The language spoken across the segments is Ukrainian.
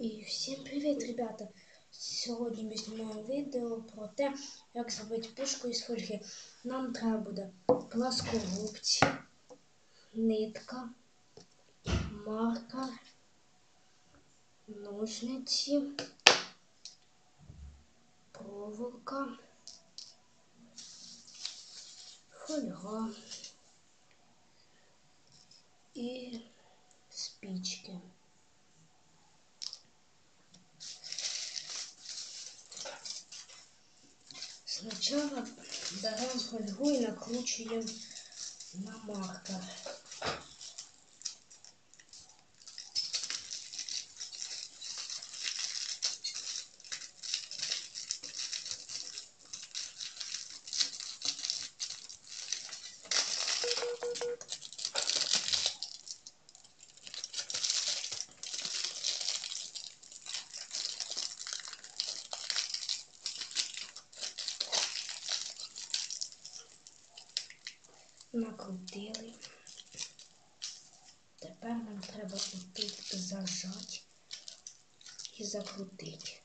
І всім привіт, ребята! Сьогодні ми знімаємо відео про те, як зробити пушку із фольги. Нам треба буде пласкогубці, нитка, маркер, ножниці, проволока, фольга сначала даром фольгой накручиваем на маркер. Thank you. Накрутили. Тепер нам треба тут зажати і закрутити.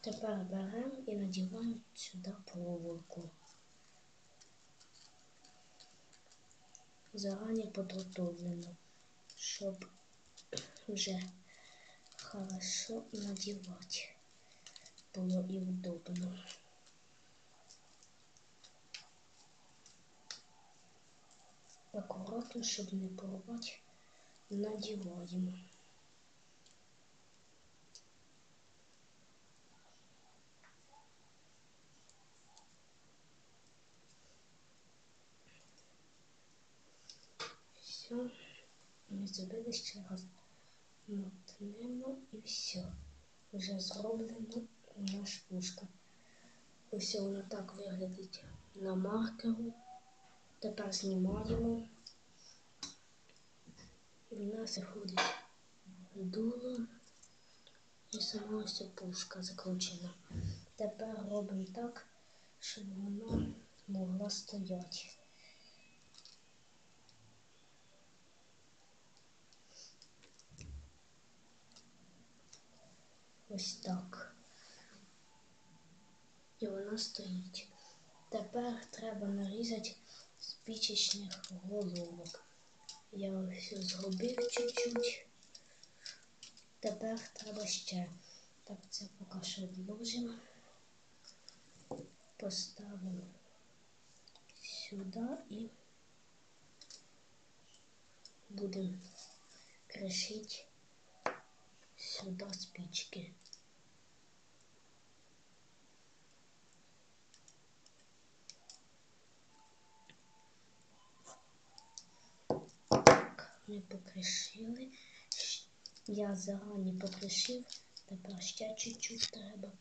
Тепер беремо і надіваємо сюди проволоку. Зарані підготовлено, щоб вже хорошо надівати було і удобно. Акуратно, щоб не порвати, надіваємо. Все, ми зробили ще раз. Мотнемо і все. Вже зроблено наш пушка. Ось воно так виглядить на маркеру. Тепер знімаємо. І в нас виходить дуло і сама ось пушка закручена. Тепер робимо так, щоб вона могла стояти. Ось так. І вона стоїть. Тепер треба нарізати спічечних головок. Я ось зробив чуть-чуть. Тепер треба ще. Так, це поки що відложимо. Поставимо сюди і будемо кришити сюди спички. Ми покришили. Я зарані покришив, тепер ще чуть-чуть треба.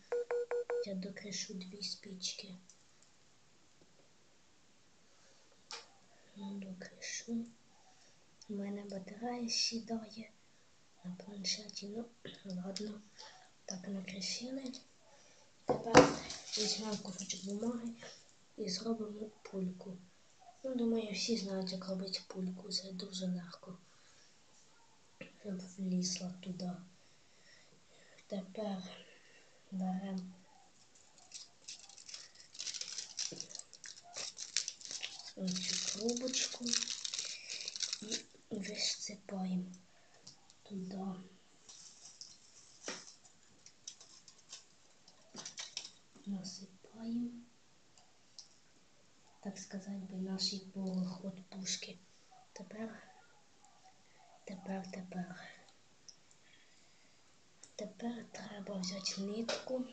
Я докришу дві спички. Докришу. У мене батарея сідає на планшеті. Ну, ладно, так накришили. Тепер візьмемо кусочок бумаги і зробимо пульку. Ну, думаю, всі знають, як робити пульку. Це дуже легко. Щоб влізла туди. Тепер беремо цю трубочку і висипаємо туди. Насипаємо, так сказати, би наш порох від пушки. Тепер, тепер, тепер. Тепер треба взяти нитку.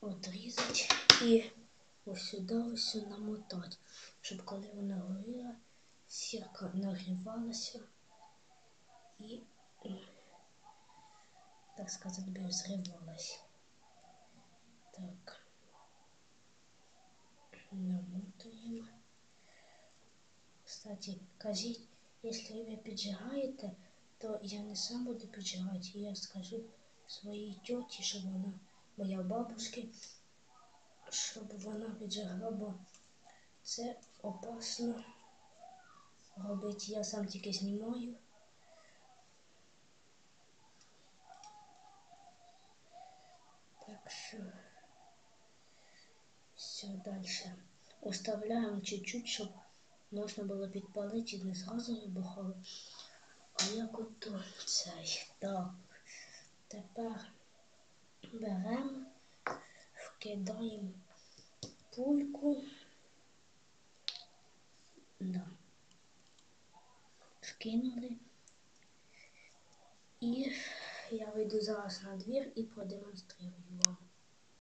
Одрізати і ось сюди ось намотати, щоб коли вона горіла, сірка нагрівалася і, так сказати, би взривалась. Так, намотуємо. Кстати, кажіть, якщо ви піджигаєте, то я не сам буду піджигати, я скажу своїй тьоті, щоб вона, моя бабушки, щоб вона піджигла, бо це опасно робити. Я сам тільки знімаю. Так що все далі. Оставляємо чуть-чуть, щоб можна було підпалити і не зразу вибухало. А як ото цей. Так. Тепер беремо, вкидаємо пульку. Да. Вкинули. І я вийду зараз на двір і продемонструю вам.